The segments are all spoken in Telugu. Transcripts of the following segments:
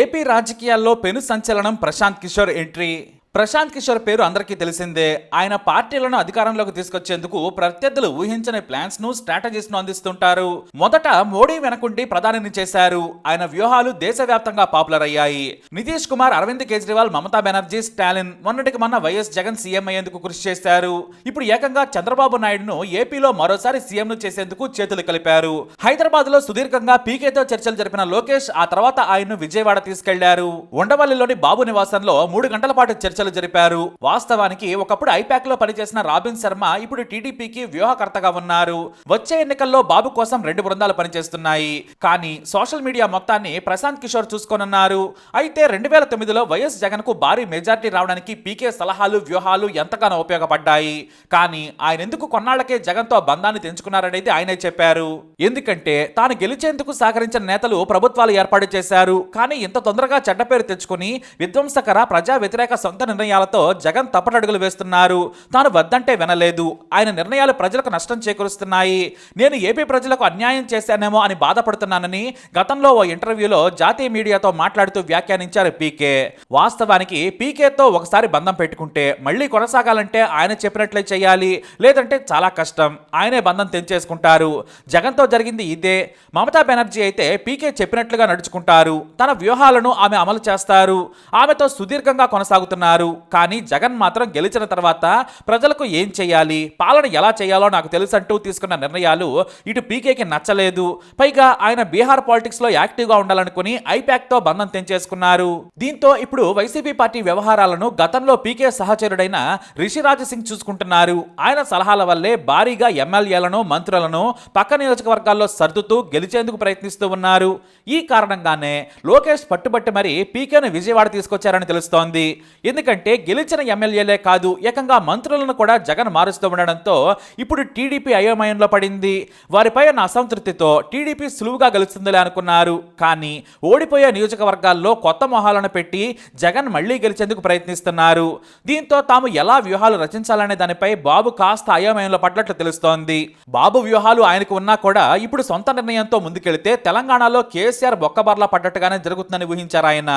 ఏపీ రాజకీయాల్లో పెను సంచలనం ప్రశాంత్ కిషోర్ ఎంట్రీ. ప్రశాంత్ కిషోర్ పేరు అందరికీ తెలిసిందే. ఆయన పార్టీలను అధికారంలోకి తీసుకొచ్చేందుకు ప్రత్యర్థులు ఊహించని ప్లాన్స్ను స్ట్రాటజీస్ను అందిస్తుంటారు. మొదట మోడీ వెనకుండి ప్రధానిని చేశారు. ఆయన వ్యూహాలు దేశవ్యాప్తంగా పాపులర్ అయ్యాయి. నితీష్ కుమార్ అరవింద్ కేజ్రీవాల్ మమతా బెనర్జీ స్టాలిన్ మొన్నటికి మొన్న వైఎస్ జగన్ సీఎం అయ్యేందుకు కృషి చేశారు. ఇప్పుడు ఏకంగా చంద్రబాబు నాయుడును ఏపీలో మరోసారి సీఎం ను చేసేందుకు చేతులు కలిపారు. హైదరాబాద్లో సుదీర్ఘంగా పీకేతో చర్చలు జరిపిన లోకేష్ ఆ తర్వాత ఆయన్ను విజయవాడ తీసుకెళ్ళారు. ఉండవల్లిలోని బాబు నివాసంలో మూడు గంటల పాటు చర్చ చర్చలు జరిపారు. వాస్తవానికి ఒకప్పుడు ఐపాక్లో పనిచేసిన రాబిన్ శర్మ ఇప్పుడు టీడీపీకి వ్యూహకర్తగా ఉన్నారు. వచ్చే ఎన్నికల్లో బాబు కోసం రెండు బృందాలు పనిచేస్తున్నాయి. కానీ సోషల్ మీడియా మొత్తాన్ని ప్రశాంత్ కిషోర్ చూసుకోనున్నారు. అయితే రెండు వేల తొమ్మిదిలో వైఎస్ జగన్కు భారీ మెజార్టీ రావడానికి పీకే సలహాలు వ్యూహాలు ఎంతగానో ఉపయోగపడ్డాయి. కానీ ఆయన ఎందుకు కొన్నాళ్ళకే జగన్తో బంధాన్ని తెంచుకున్నారనేది ఆయనే చెప్పారు. ఎందుకంటే తాను గెలిచేందుకు సహకరించిన నేతలు ప్రభుత్వాలు ఏర్పాటు చేశారు. కానీ ఇంత తొందరగా చెడ్డ పేరు తెచ్చుకుని విధ్వంసకర ప్రజా వ్యతిరేక సొంత నిర్ణయాలతో జగన్ తప్పటడుగులు వేస్తున్నారు. తాను వద్దంటే వినలేదు. ఆయన నిర్ణయాలు ప్రజలకు నష్టం చేకూరుస్తున్నాయి. నేను ఏపీ ప్రజలకు అన్యాయం చేశానేమో అని బాధపడుతున్నానని గతంలో ఓ ఇంటర్వ్యూలో జాతీయ మీడియాతో మాట్లాడుతూ వ్యాఖ్యానించారు పీకే. వాస్తవానికి పీకేతో ఒకసారి బంధం పెట్టుకుంటే మళ్ళీ కొనసాగాలంటే ఆయన చెప్పినట్లే చేయాలి. లేదంటే చాలా కష్టం. ఆయనే బంధం తెంచేసుకుంటారు. జగన్తో జరిగింది ఇదే. మమతా బెనర్జీ అయితే పీకే చెప్పినట్లుగా నడుచుకుంటారు. తన వ్యూహాలను ఆమె అమలు చేస్తారు. ఆమెతో సుదీర్ఘంగా కొనసాగుతున్నారు. కానీ జగన్ మాత్రం గెలిచిన తర్వాత ప్రజలకు ఏం చేయాలి? పాలన ఎలా చేయాలో నాకు తెలుసంటూ తీసుకున్న నిర్ణయాలు ఇటు పీకేకి నచ్చలేదు. పైగా ఆయన బీహార్ పాలిటిక్స్లో యాక్టివ్గా ఉండాలనుకుని ఐపాక్తో బంధం తెంచేసుకున్నారు. దీంతో ఇప్పుడు వైసీపీ పార్టీ వ్యవహారాలను గతంలో పీకే సహచరుడైన రిషిరాజ్ సింగ్ చూసుకుంటున్నారు. ఆయన సలహాల వల్లే భారీగా ఎమ్మెల్యేలను మంత్రులను పక్క నియోజకవర్గాల్లో సర్దుతూ గెలిచేందుకు ప్రయత్నిస్తూ ఉన్నారు. ఈ కారణంగానే లోకేష్ పట్టుబట్టి మరి పీకేను విజయవాడ తీసుకొచ్చారని తెలుస్తోంది. ఎందుకంటే గెలిచిన ఎమ్మెల్యేలే కాదు ఏకంగా మంత్రులను కూడా జగన్ మారుస్తూ ఉండడంతో ఇప్పుడు టీడీపీ అయోమయంలో పడింది. వారిపై ఉన్న అసంతృప్తితో టీడీపీ సులువుగా గెలుస్తుందిలే అనుకున్నారు. కానీ ఓడిపోయే నియోజకవర్గాల్లో కొత్త మొహాలను పెట్టి జగన్ మళ్ళీ గెలిచేందుకు ప్రయత్నిస్తున్నారు. దీంతో తాము ఎలా వ్యూహాలు రచించాలనే దానిపై బాబు కాస్త అయోమయంలో పడ్డట్లు తెలుస్తోంది. బాబు వ్యూహాలు ఆయనకు ఉన్నా కూడా ఇప్పుడు సొంత నిర్ణయంతో ముందుకెళ్తే తెలంగాణలో కేసీఆర్ బొక్కబార్లా పడ్డట్టుగానే జరుగుతుందని ఊహించారు ఆయన.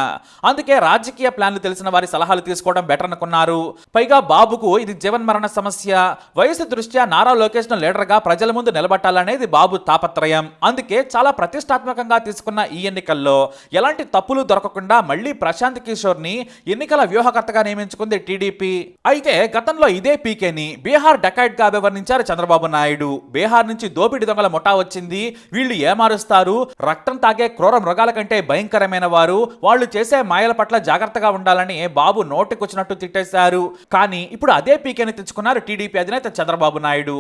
అందుకే రాజకీయ ప్లాన్లు తెలిసిన వారి సలహాలు తీసుకు తీసుకోవడం బెటర్ అనుకున్నారు. పైగా బాబుకు ఇది జీవన్మరణ సమస్య. వయసు దృష్ట్యా నారా లోకేష్ను లీడర్గా ప్రజల ముందు నిలబట్టాలనేది బాబు తాపత్రయం. అందుకే చాలా ప్రతిష్టాత్మకంగా తీసుకున్న ఈ ఎన్నికల్లో ఎలాంటి తప్పులు దొరకకుండా మళ్ళీ ప్రశాంత్ కిషోర్ని ఎన్నికల వ్యూహకర్తగా నియమించుకుంది టీడీపీ. అయితే గతంలో ఇదే పీకేని బీహార్ డకాయిట్గా వివరించారు చంద్రబాబు నాయుడు. బీహార్ నుంచి దోపిడి దొంగల ముఠా వచ్చింది. వీళ్ళు ఏమారుస్తారు? రక్తం తాగే క్రూర మృగాల కంటే భయంకరమైన వారు. వాళ్ళు చేసే మాయల పట్ల జాగ్రత్తగా ఉండాలని బాబు నోటికొచ్చినట్టు తిట్టేశారు. కానీ ఇప్పుడు అదే పీకేని తెచ్చుకున్నారు టీడీపీ అధినేత చంద్రబాబు నాయుడు.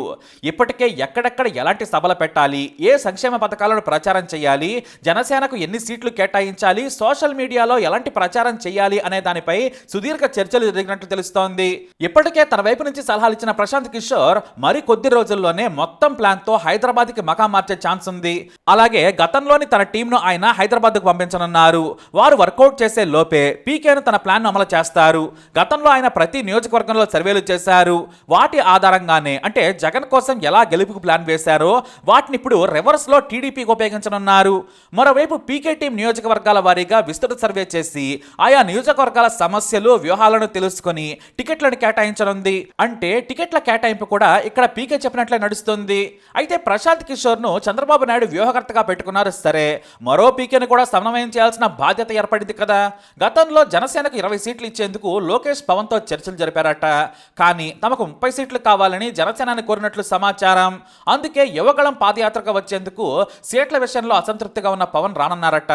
ఇప్పటికే ఎక్కడెక్కడ ఎలాంటి సభలు పెట్టాలి? ఏ సంక్షేమ పథకాలను ప్రచారం చేయాలి? జనసేనకు ఎన్ని సీట్లు కేటాయించాలి? సోషల్ మీడియాలో ఎలాంటి ప్రచారం చేయాలి అనే దానిపై సుదీర్ఘ చర్చలు జరిగినట్టు తెలుస్తోంది. ఇప్పటికే తన వైపు నుంచి సలహాలు ఇచ్చిన ప్రశాంత్ కిషోర్ మరి కొద్ది రోజుల్లోనే మొత్తం ప్లాన్తో హైదరాబాద్కి మకా మార్చే ఛాన్స్ ఉంది. అలాగే గతంలోని తన టీంను ఆయన హైదరాబాద్కు పంపించనున్నారు. వారు వర్కౌట్ చేసే లోపే పీకేను తన ప్లాన్ అమలు చేస్తారు. గతంలో ఆయన ప్రతి నియోజకవర్గంలో సర్వేలు చేశారు. వాటి ఆధారంగానే అంటే జగన్ కోసం ఎలా గెలుపుకు ప్లాన్ వేశారో వాటిని ఇప్పుడు రివర్స్లో టీడీపీకి ఉపయోగించనున్నారు. మరోవైపు పీకే టీం నియోజకవర్గాల వారీగా విస్తృత సర్వే చేసి ఆయా నియోజకవర్గాల సమస్యలు వ్యూహాలను తెలుసుకొని టికెట్లను కేటాయించనుంది. అంటే టికెట్ల కేటాయింపు కూడా ఇక్కడ పీకే చెప్పినట్లే నడుస్తుంది. అయితే ప్రశాంత్ కిషోర్ను చంద్రబాబు నాయుడు వ్యూహకర్తగా పెట్టుకున్నారు సరే మరో పీకేను కూడా సమన్వయం చేయాల్సిన బాధ్యత ఏర్పడింది కదా. గతంలో జనసేనకు ఇరవై సీట్లు ఇచ్చేందుకు లోకేష్ పవన్తో చర్చలు జరిపారట. కానీ తమకు ముప్పై సీట్లు కావాలని జనసేనని కోరినట్లు సమాచారం. అందుకే యువగళం పాదయాత్రకు వచ్చేందుకు సీట్ల విషయంలో అసంతృప్తిగా ఉన్న పవన్ రానన్నారట.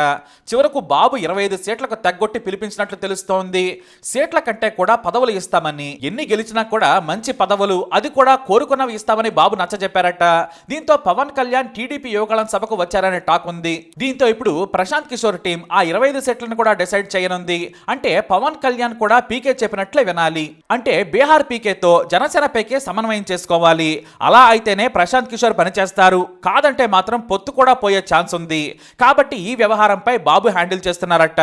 చివరకు బాబు ఇరవై ఐదు సీట్లకు తగ్గొట్టి పిలిపించినట్లు తెలుస్తోంది. సీట్ల కంటే కూడా పదవులు ఇస్తామని ఎన్ని గెలిచినా కూడా మంచి పదవులు అది కూడా కోరుకున్నవి ఇస్తామని బాబు నచ్చజెప్పారట. దీంతో పవన్ కళ్యాణ్ టీడీపీ యువగళం సభకు వచ్చారనే టాక్ ఉంది. దీంతో ఇప్పుడు ప్రశాంత్ కిషోర్ టీం ఆ ఇరవై ఐదు సీట్లను కూడా డిసైడ్ చేయనుంది. అంటే పవన్ కళ్యాణ్ కూడా పీకే చెప్పినట్లే వినాలి. అంటే బీహార్ పీకేతో జనసేన పీకే సమన్వయం చేసుకోవాలి. అలా అయితేనే ప్రశాంత్ కిషోర్ పనిచేస్తారు. కాదంటే మాత్రం పొత్తు కూడా పోయే ఛాన్స్ ఉంది. కాబట్టి ఈ వ్యవహారంపై బాబు హ్యాండిల్ చేస్తున్నారట.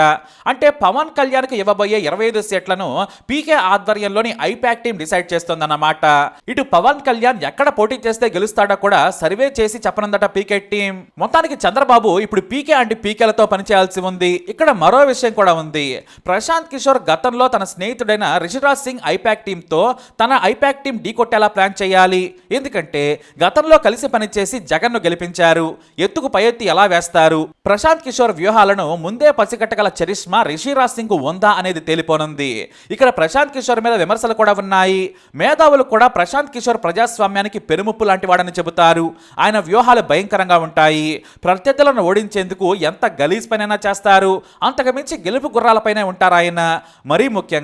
అంటే పవన్ కళ్యాణ్కు ఇవ్వబోయే ఇరవై ఐదు సీట్లను పీకే ఆధ్వర్యంలోని ఐపాక్ టీం డిసైడ్ చేస్తోందన్నమాట. ఇటు పవన్ కళ్యాణ్ ఎక్కడ పోటీ చేస్తే గెలుస్తాడో కూడా సర్వే చేసి చెప్పనుందట పీకే టీం. మొత్తానికి చంద్రబాబు ఇప్పుడు పీకే అండ్ పీకేలతో పనిచేయాల్సి ఉంది. ఇక్కడ మరో విషయం కూడా ఉంది. ప్రశాంత్ కిషోర్ గతంలో తన స్నేహితుడైన రిషిరాజ్ సింగ్ ఐపాక్ టీంతో తన ఐపాక్ టీం ఢీకొట్టేలా ప్లాన్ చేయాలి. ఎందుకంటే గతంలో కలిసి పనిచేసి జగన్ను గెలిపించారు. ఎత్తుకు పై ఎత్తి ఎలా వేస్తారు? ప్రశాంత్ కిషోర్ వ్యూహాలను ముందే పసిగట్టగల చరిష్మా రిషిరాజ్ సింగ్ ఉందా అనేది తేలిపోనుంది. ఇక్కడ ప్రశాంత్ కిషోర్ మీద విమర్శలు కూడా ఉన్నాయి. మేధావులు కూడా ప్రశాంత్ కిషోర్ ప్రజాస్వామ్యానికి పెరుముప్పు లాంటి వాడని చెబుతారు. ఆయన వ్యూహాలు భయంకరంగా ఉంటాయి. ప్రత్యర్థులను ఓడించేందుకు ఎంత గలీజ్ పనైనా చేస్తారు. అంతకు మించి గెలుపు గుర్రాలపైనే ఉంటారు ఆయన. మరీ ముఖ్యంగా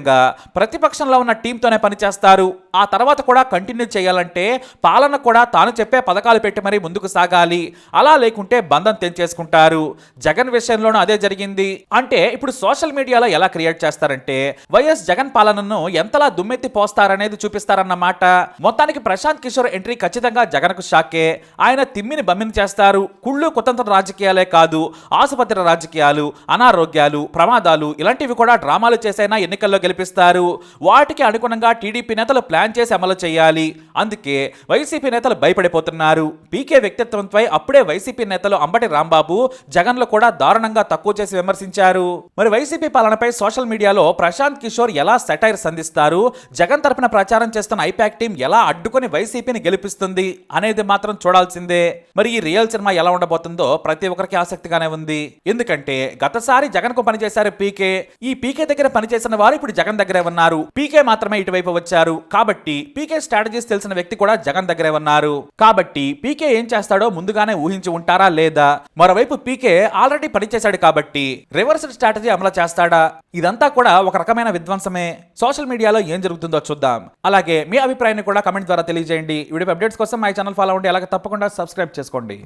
ప్రతిపక్షంలో ఉన్న టీంతోనే పనిచేస్తారు. ఆ తర్వాత కూడా కంటిన్యూ చేయాలంటే పాలన కూడా తాను చెప్పే పథకాలు పెట్టి మరీ ముందుకు సాగాలి. అలా లేకుంటే బంధం తెంచేసుకుంటారు. జగన్ విషయంలోనూ అదే జరిగింది. అంటే ఇప్పుడు సోషల్ మీడియాలో ఎలా క్రియేట్ చేస్తారంటే వైఎస్ జగన్ పాలనను ఎంతలా దుమ్మెత్తి పోస్తారనేది చూపిస్తారన్నమాట మొత్తానికి ప్రశాంత్ కిషోర్ ఎంట్రీ ఖచ్చితంగా జగన్కు షాకే. ఆయన తిమ్మిని బమ్మిని చేస్తారు. కుళ్ళు కుతంత్ర రాజకీయాలే కాదు ఆసుపత్రి రాజకీయాలు అనారోగ్యాలు ప్రమాదాలు ఇలాంటివి కూడా డ్రామాలు చేసైనా ఎన్నికల్లో గెలిపిస్తారు. వాటికి అనుగుణంగా టీడీపీ నేతలు ప్లాన్ చేసి అమలు చేయాలి. అందుకే వైసీపీ నేతలు భయపడిపోతున్నారు. పీకే వ్యక్తిత్వంపై అప్పుడే వైసీపీ నేతలు అంబటి రాంబాబు జగన్లు కూడా దారుణంగా తక్కువ చేసి విమర్శించారు. మరి వైసీపీ పాలనపై సోషల్ మీడియాలో ప్రశాంత్ కిషోర్ ఎలా సెటైర్ సంధిస్తారు? జగన్ తరపున ప్రచారం చేస్తున్న ఐపాక్ టీం ఎలా అడ్డుకొని వైసీపీని గెలిపిస్తుంది అనేది మాత్రం చూడాల్సిందే. మరి ఈ రియల్ సినిమా ఎలా ఉండబోతుందో ప్రతి ఒక్కరికి ఆసక్తిగానే ఉంది. ఎందుకంటే గతసారి జగన్కు పనిచేశారు పీకే. ఈ పీకే దగ్గర పనిచేసిన వారు ఇప్పుడు జగన్ దగ్గరే ఉన్నారు. పీకే మాత్రమే ఇటువైపు వచ్చారు. కాబట్టి పీకే స్ట్రాటజీస్ తెలిసిన వ్యక్తి కూడా జగన్ దగ్గరే ఉన్నారు. కాబట్టి పీకే ఏం చేస్తాడో ముందుగానే ఊహించి ఉంటారా లేదా? మరోవైపు పీకే ఆల్రెడీ పనిచేశాడు కాబట్టి రివర్స్ స్ట్రాటజీ అమలు చేస్తాడా? ఇదంతా కూడా ఒక రకమైన విధ్వంసమే. సోషల్ మీడియాలో ఏం జరుగుతుందో చూద్దాం. అలాగే మీ అభిప్రాయాన్ని కూడా కమెంట్ ద్వారా తెలియజేయండి. వీడియో అప్డేట్స్ కోసం మా ఛానల్ ఫాలో అవ్వండి. అలాగే తప్పకుండా సబ్స్క్రైబ్ చేసుకోండి.